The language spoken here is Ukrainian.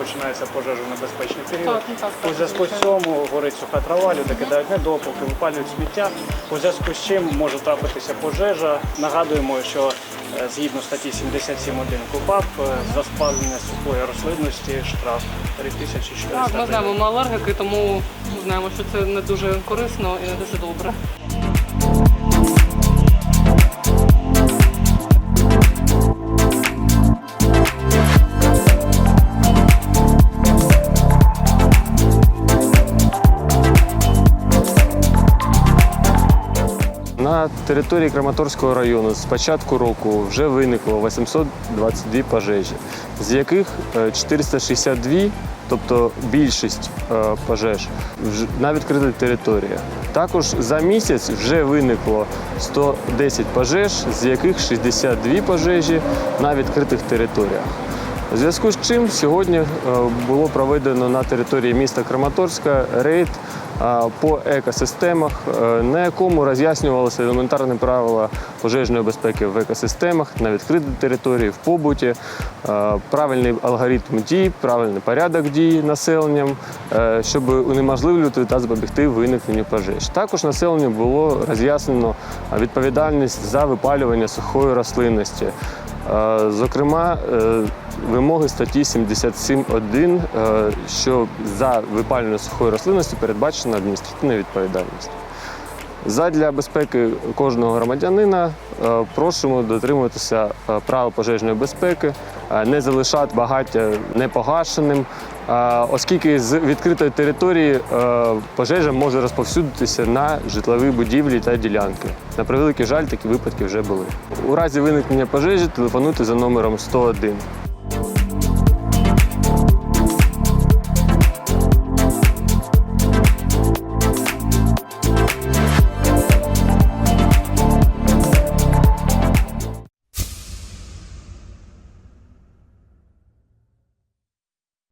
починається пожежонебезпечний період. Ну У зв'язку з цьому горить суха трава, люди кидають недопалки, випалюють сміття. У зв'язку з чим може трапитися пожежа. Нагадуємо, що е, згідно статті 77.1 КУПАП е, за спалення сухої рослинності штраф 3400 Так, ми знаємо, ми алергіки, тому знаємо, що це не дуже корисно і не дуже добре. На території Краматорського району з початку року вже виникло 822 пожежі, з яких е, 462, тобто більшість е, пожеж, на відкритих територіях. Також за місяць вже виникло 110 пожеж, з яких 62 пожежі на відкритих територіях. У зв'язку з чим сьогодні е, було проведено на території міста Краматорська рейд е, по екосистемах, е, на якому роз'яснювалися елементарні правила пожежної безпеки в екосистемах, на відкритій території, в побуті, правильний алгоритм дій, правильний порядок дій населенням, щоб унеможливлювати та запобігти виникненню пожеж. Також населенню було роз'яснено відповідальність за випалювання сухої рослинності. Зокрема, е, вимоги статті 77.1, е, що за випалювання сухої рослинності передбачена адміністративна відповідальність. Задля безпеки кожного громадянина е, просимо дотримуватися правил пожежної безпеки, не залишати багаття непогашеним, е, оскільки з відкритої території е, пожежа може розповсюдитися на житлові будівлі та ділянки. На превеликий жаль, такі випадки вже були. У разі виникнення пожежі телефонуйте за номером 101.